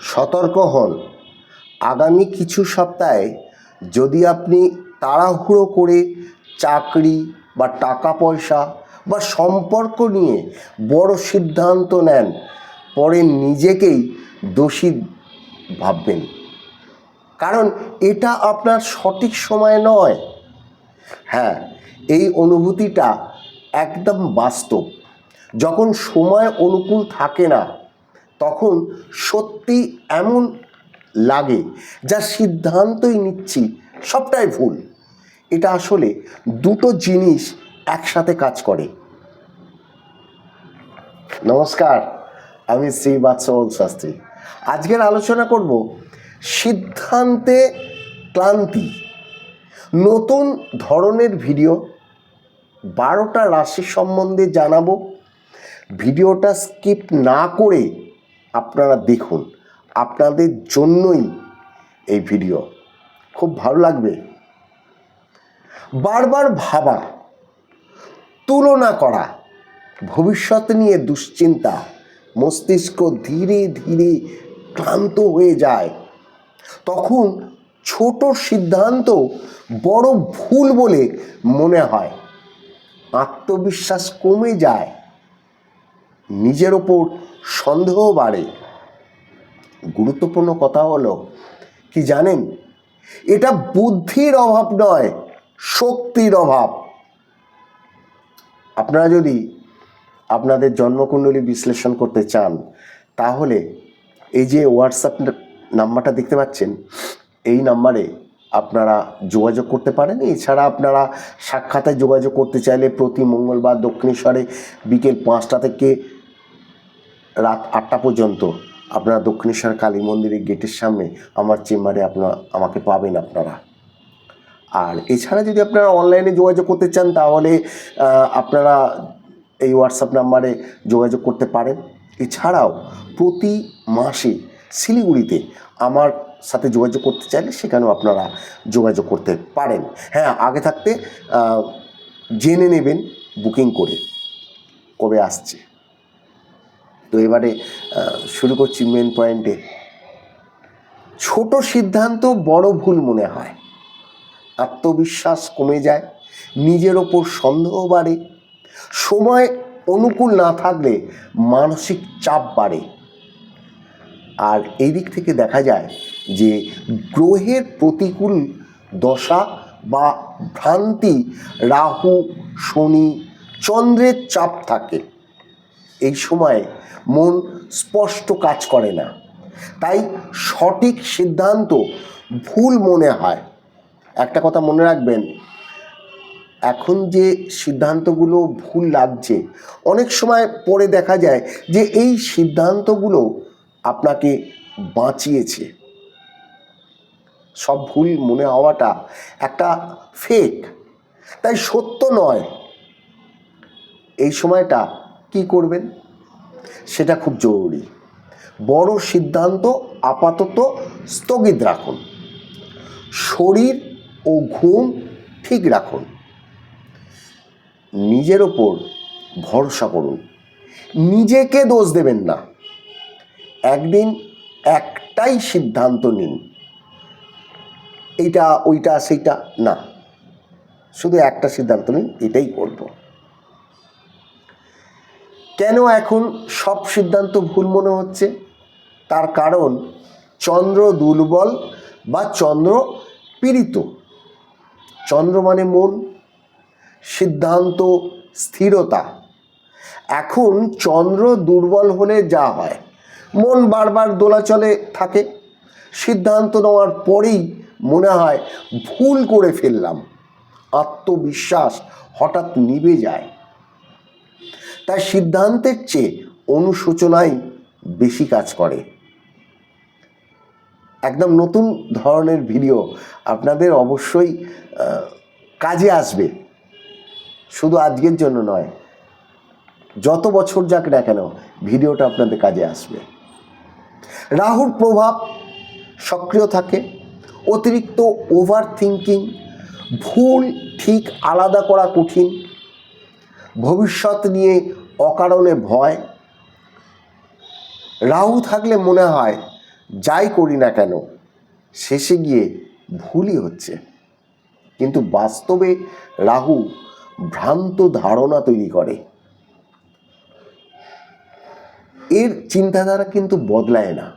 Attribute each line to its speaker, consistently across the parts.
Speaker 1: সতর্ক হন। আগামী কিছু সপ্তাহে যদি আপনি তাড়াহুড়ো করে চাকরি বা টাকা পয়সা বা সম্পর্ক নিয়ে বড় সিদ্ধান্ত নেন, পরে নিজেকেই দোষী ভাববেন। কারণ এটা আপনার সঠিক সময় নয়। হ্যাঁ এই অনুভূতিটা একদম বাস্তব। যখন সময় অনুকূল থাকে না তখন সত্যি এমন লাগে যা সিদ্ধান্তই নিচ্ছি সবটাই ভুল। এটা আসলে দুটো জিনিস একসাথে কাজ করে। নমস্কার, আমি শ্রী বাৎসল শাস্ত্রী। আজকের আলোচনা করব সিদ্ধান্তে ক্লান্তি। নতুন ধরনের ভিডিও, বারোটা রাশি সম্বন্ধে জানাব। ভিডিওটা স্কিপ না করে আপনারা দেখুন। আপনাদের জন্যই এই ভিডিও খুব ভালো লাগবে। বারবার ভাবা, তুলনা করা, ভবিষ্যৎ নিয়ে দুশ্চিন্তা, মস্তিষ্ক ধীরে ধীরে ক্লান্ত হয়ে যায়। তখন ছোট সিদ্ধান্ত বড় ভুল বলে মনে হয়। আত্মবিশ্বাস কমে যায়। নিজের ওপর সন্দেহ বাড়ে। গুরুত্বপূর্ণ কথা হলো, কি জানেন? এটা বুদ্ধির অভাব নয়, শক্তির অভাব। আপনারা যদি আপনাদের জন্মকুণ্ডলী বিশ্লেষণ করতে চান, তাহলে এই যে হোয়াটসঅ্যাপ নাম্বারটা দেখতে পাচ্ছেন, এই নাম্বারে আপনারা যোগাযোগ করতে পারেন। এছাড়া আপনারা সাক্ষাতে যোগাযোগ করতে চাইলে প্রতি মঙ্গলবার দক্ষিণেশ্বরে বিকেল পাঁচটা থেকে রাত আটটা পর্যন্ত আপনারা দক্ষিণেশ্বর কালী মন্দিরের গেটের সামনে আমার চেম্বারে আপনার, আমাকে পাবেন আপনারা। আর এছাড়া যদি আপনারা অনলাইনে যোগাযোগ করতে চান, তাহলে আপনারা এই হোয়াটসঅ্যাপ নাম্বারে যোগাযোগ করতে পারেন। এছাড়াও প্রতি মাসে শিলিগুড়িতে আমার সাথে যোগাযোগ করতে চাইলে সেখানেও আপনারা যোগাযোগ করতে পারেন। হ্যাঁ আগে থাকতে জেনে নেবেন, বুকিং করে। কবে আসছে? তো এবারে শুরু করছি মেন পয়েন্টে ছোট সিদ্ধান্ত বড় ভুল মনে হয়। আত্মবিশ্বাস কমে যায়, নিজের ওপর সন্দেহ বাড়ে। সময় অনুকূল না থাকলে মানসিক চাপ বাড়ে। আর এই দিক থেকে দেখা যায় যে, গ্রহের প্রতিকূল দশা বা ভ্রান্তি রাহু, শনি, চন্দ্রের চাপ থাকে। এই সময়ে মন স্পষ্ট কাজ করে না। তাই সঠিক সিদ্ধান্ত ভুল মনে হয়। একটা কথা মনে রাখবেন, এখন যে সিদ্ধান্তগুলো ভুল লাগছে, অনেক সময় পরে দেখা যায় যে এই সিদ্ধান্তগুলো আপনাকে বাঁচিয়েছে। সব ভুল মনে হওয়াটা একটা ফেক তাই সত্য নয়। এই সময়টা কি করবেন? সেটা খুব জরুরি। বড় সিদ্ধান্ত আপাতত স্থগিত রাখুন। শরীর ও ঘুম ঠিক রাখুন। নিজের ওপর ভরসা করুন। নিজেকে দোষ দেবেন না। একদিন একটাই সিদ্ধান্ত নিন। এইটা, ওইটা, সেইটা, না। শুধু একটা সিদ্ধান্ত নিন, এটাই করব। কেন এখন সব সিদ্ধান্ত ভুল মনে হচ্ছে? তার কারণ চন্দ্র দুর্বল বা চন্দ্র পীড়িত। চন্দ্র মানে মন, সিদ্ধান্ত স্থিরতা। এখন চন্দ্র দুর্বল হলে যা হয়। মন বারবার দোলাচলে থাকে। সিদ্ধান্ত নেওয়ার পরেই মনে হয় ভুল করে ফেললাম। আত্মবিশ্বাস হঠাৎ নিভে যায়। তাই সিদ্ধান্তের চেয়ে অনুশোচনাই বেশি কাজ করে। একদম নতুন ধরনের ভিডিও আপনাদের অবশ্যই কাজে আসবে। শুধু আজকের জন্য নয়, যত বছর যাক না কেন ভিডিওটা আপনাদের কাজে আসবে। রাহুর প্রভাব সক্রিয় থাকে, অতিরিক্ত ওভার থিঙ্কিং ভুল ঠিক আলাদা করা কঠিন ভবিষ্যৎ নিয়ে অকারণে ভয়। রাহু থাকলে মনে হয়, যাই করি না কেন, শেষে গিয়ে ভুলই হচ্ছে। কিন্তু বাস্তবে রাহু ভ্রান্ত ধারণা তৈরি করে। এর চিন্তাধারা কিন্তু বদলায় না।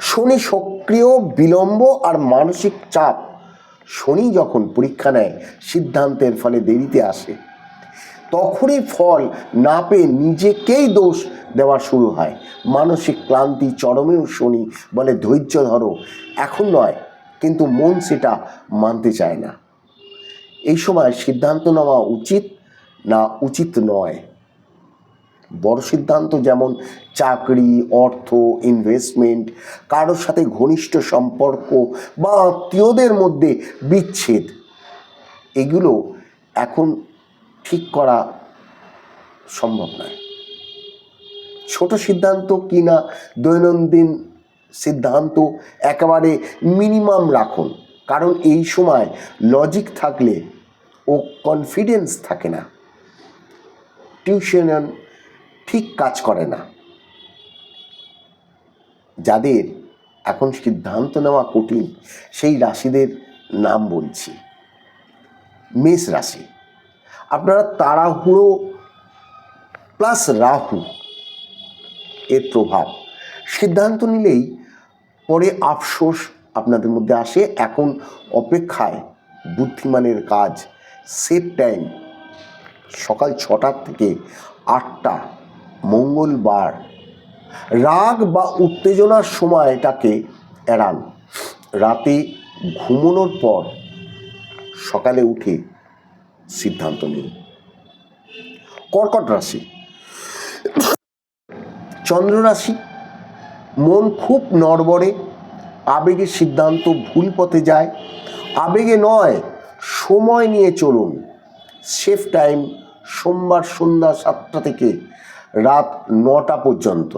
Speaker 1: শনি সক্রিয়, বিলম্ব আর মানসিক চাপ, শনি যখন পরীক্ষা নেয়, সিদ্ধান্তের ফলে দেরিতে আসে। তখনই ফল না পেয়ে নিজেকেই দোষ দেওয়া শুরু হয়। মানসিক ক্লান্তি চরমেও শনি বলে ধৈর্য ধরো, এখন নয়, কিন্তু মন সেটা মানতে চায় না। এই সময় সিদ্ধান্ত নেওয়া উচিত না উচিত নয়? বড় সিদ্ধান্ত যেমন চাকরি, অর্থ ইনভেস্টমেন্ট কারোর সাথে ঘনিষ্ঠ সম্পর্ক বা আত্মীয়দের মধ্যে বিচ্ছেদ, এগুলো এখন ঠিক করা সম্ভব নয়। ছোট সিদ্ধান্ত কিনা দৈনন্দিন সিদ্ধান্ত একেবারে মিনিমাম রাখুন। কারণ এই সময় লজিক থাকলে ও কনফিডেন্স থাকে না। টিউশন ঠিক কাজ করে না। যাদের এখন সিদ্ধান্ত নেওয়া কঠিন, সেই রাশিদের নাম বলছি। মেষ রাশি। আপনারা তাড়াহুড়ো প্লাস রাহু এর প্রভাব। সিদ্ধান্ত নিলেই পরে আফসোস আপনাদের মধ্যে আসে। এখন অপেক্ষায় বুদ্ধিমানের কাজ সেফ টাইম সকাল ছটার থেকে আটটা, মঙ্গলবার। রাগ বা উত্তেজনার সময় সময়টাকে এড়ান। রাতে ঘুমানোর পর সকালে উঠে সিদ্ধান্ত নিন কর্কট রাশি। চন্দ্র রাশি, মন খুব নড়বড়ে আবেগের সিদ্ধান্ত ভুল পথে যায়। আবেগে নয়, সময় নিয়ে চলুন। সেফ টাইম সোমবার সন্ধ্যা সাতটা থেকে রাত নটা পর্যন্ত।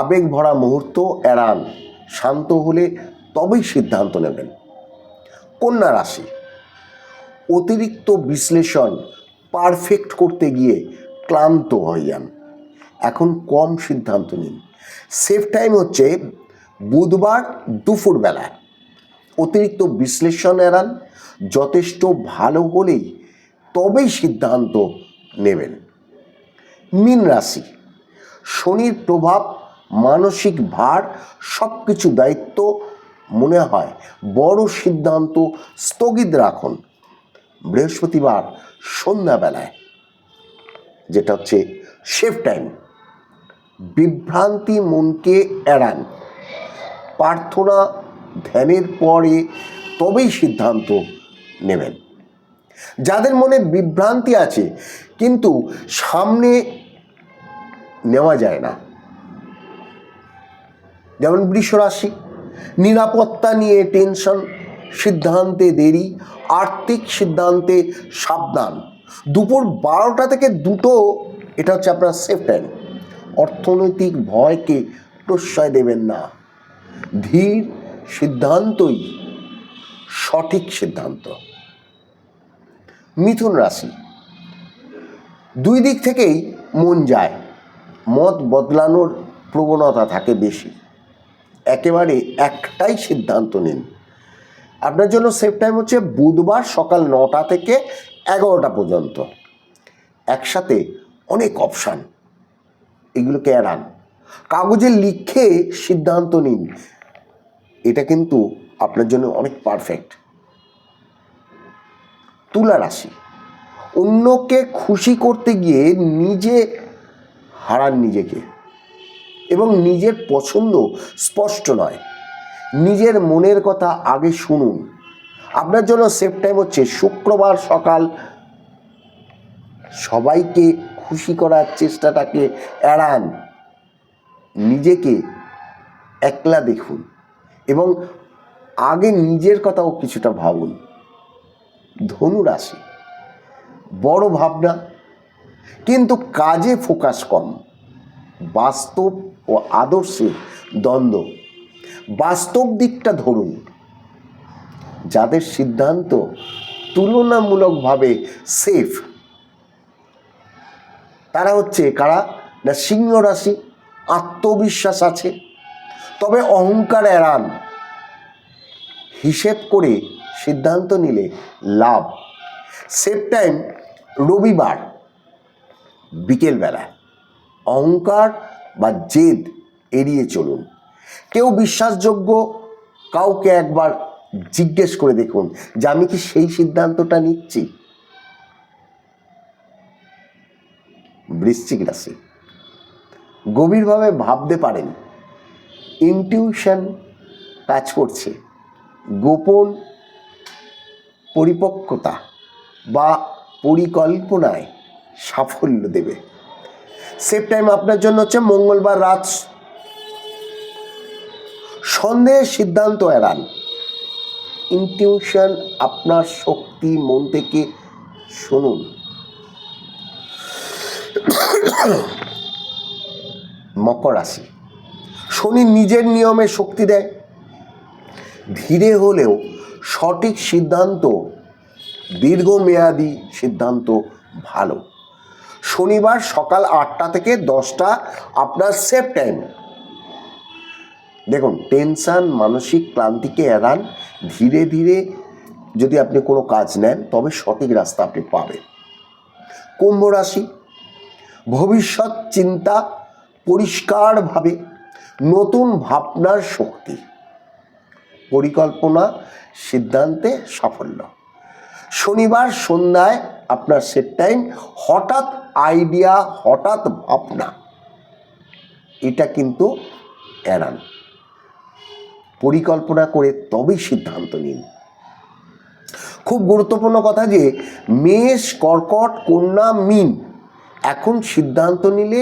Speaker 1: আবেগ ভরা মুহূর্ত এড়ান, শান্ত হলে তবেই সিদ্ধান্ত নেবেন। কন্যা রাশি অতিরিক্ত বিশ্লেষণ পারফেক্ট করতে গিয়ে ক্লান্ত হয়ে যান। এখন কম সিদ্ধান্ত নিন। সেফ টাইম হচ্ছে বুধবার দুপুরবেলা। অতিরিক্ত বিশ্লেষণ এড়ান, যথেষ্ট ভালো হলেই তবেই সিদ্ধান্ত নেবেন। মীন রাশি, শনির প্রভাব, মানসিক ভার সব কিছু দায়িত্ব মনে হয় বড় সিদ্ধান্ত স্থগিত রাখুন। বৃহস্পতিবার সন্ধ্যাবেলায়, যেটা হচ্ছে সেফ টাইম বিভ্রান্তি মনকে এড়ান। প্রার্থনা ধ্যানের পরে তবেই সিদ্ধান্ত নেবেন। যাদের মনে বিভ্রান্তি আছে, কিন্তু সামনে নেওয়া যায় না। যেমন বৃষরাশি, নিরাপত্তা নিয়ে টেনশন সিদ্ধান্তে দেরি, আর্থিক সিদ্ধান্তে সাবধান। দুপুর বারোটা থেকে দুটো, এটা হচ্ছে আপনার সেফ টাইম অর্থনৈতিক ভয়কে প্রশ্রয় দেবেন না। ধীর সিদ্ধান্তই সঠিক সিদ্ধান্ত। মিথুন রাশি। দুই দিক থেকেই মন যায়। মত বদলানোর প্রবণতা থাকে বেশি। একেবারে একটাই সিদ্ধান্ত নিন। আপনার জন্য সেফ টাইম হচ্ছে বুধবার সকাল নটা থেকে এগারোটা পর্যন্ত। একসাথে অনেক অপশান এগুলোকে এড়ান কাগজে লিখে সিদ্ধান্ত নিন। এটা কিন্তু আপনার জন্য অনেক পারফেক্ট তুলা রাশি। অন্যকে খুশি করতে গিয়ে নিজে হারান নিজেকে। এবং নিজের পছন্দ স্পষ্ট নয়। নিজের মনের কথা আগে শুনুন। আপনার জন্য সেফ টাইম হচ্ছে শুক্রবার সকাল। সবাইকে খুশি করার চেষ্টাটাকে এড়ান। নিজেকে একলা দেখুন এবং আগে নিজের কথাও কিছুটা ভাবুন। ধনু রাশি বড় ভাবনা, কিন্তু কাজে ফোকাস কম। বাস্তব ও আদর্শে দ্বন্দ্ব। বাস্তব দিকটা ধরুন। যাদের সিদ্ধান্ত তুলনামূলকভাবে সেফ তারা হচ্ছে কারা? না সিংহ রাশি, আত্মবিশ্বাস আছে। তবে অহংকার এড়ান। হিসেব করে সিদ্ধান্ত নিলে লাভ। সেফ টাইম রবিবার, বিকেলবেলা। অহংকার বা জেদ এড়িয়ে চলুন। কেউ বিশ্বাসযোগ্য কাউকে একবার জিজ্ঞেস করে দেখুন যে আমি কি সেই সিদ্ধান্তটা নিচ্ছি? বৃশ্চিক রাশি। গভীরভাবে ভাবতে পারেন ইনটিউশন কাজ করছে। গোপন পরিপক্কতা বা পরিকল্পনায় সাফল্য দেবে। সেফ টাইম আপনার জন্য হচ্ছে মঙ্গলবার রাত সন্দেহের সিদ্ধান্ত এড়ান। ইনটিউশন আপনার শক্তি, মন থেকে শুনুন। মকর রাশি। শনি নিজের নিয়মে শক্তি দেয়। ধীরে হলেও সঠিক সিদ্ধান্ত, দীর্ঘমেয়াদী সিদ্ধান্ত ভালো। শনিবার সকাল আটটা থেকে দশটা আপনার সেফ টাইম দেখুন টেনশন মানসিক ক্লান্তিকে এড়ান। ধীরে ধীরে যদি আপনি কোনো কাজ নেন, তবে সঠিক রাস্তা আপনি পাবেন। কুম্ভ রাশি, ভবিষ্যৎ চিন্তা পরিষ্কারভাবে নতুন ভাবনার শক্তি। পরিকল্পনা, সিদ্ধান্তে সাফল্য। শনিবার সন্ধ্যায় আপনার সেট টাইম হঠাৎ আইডিয়া হঠাৎ ভাবনা, এটা কিন্তু এড়ান। পরিকল্পনা করে তবেই সিদ্ধান্ত নিন। খুব গুরুত্বপূর্ণ কথা যে, মেষ, কর্কট, কন্যা, মিন, এখন সিদ্ধান্ত নিলে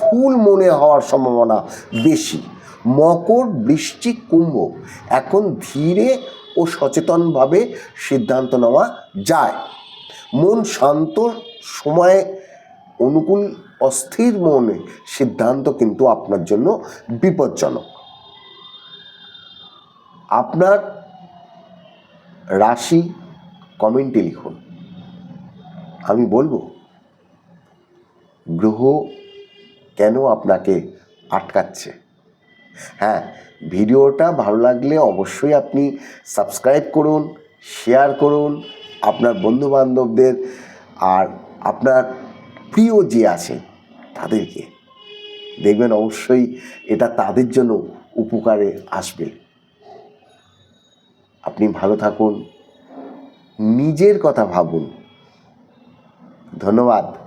Speaker 1: ভুল মনে হওয়ার সম্ভাবনা বেশি। মকর বৃশ্চিক কুম্ভ, এখন ধীরে ও সচেতনভাবে সিদ্ধান্ত নেওয়া যায়। মন শান্ত, সময়ে অনুকূল, অস্থির মনে সিদ্ধান্ত কিন্তু আপনার জন্য বিপজ্জনক। আপনার রাশি কমেন্টে লিখুন। আমি বলব, গ্রহ কেন আপনাকে আটকাচ্ছে? হ্যাঁ ভিডিওটা ভালো লাগলে অবশ্যই আপনি সাবস্ক্রাইব করুন, শেয়ার করুন আপনার বন্ধু বান্ধবদের আর আপনার প্রিয় যে আছে তাদেরকে। দেখবেন অবশ্যই এটা তাদের জন্য উপকারে আসবে। আপনি ভালো থাকুন। নিজের কথা ভাবুন। ধন্যবাদ।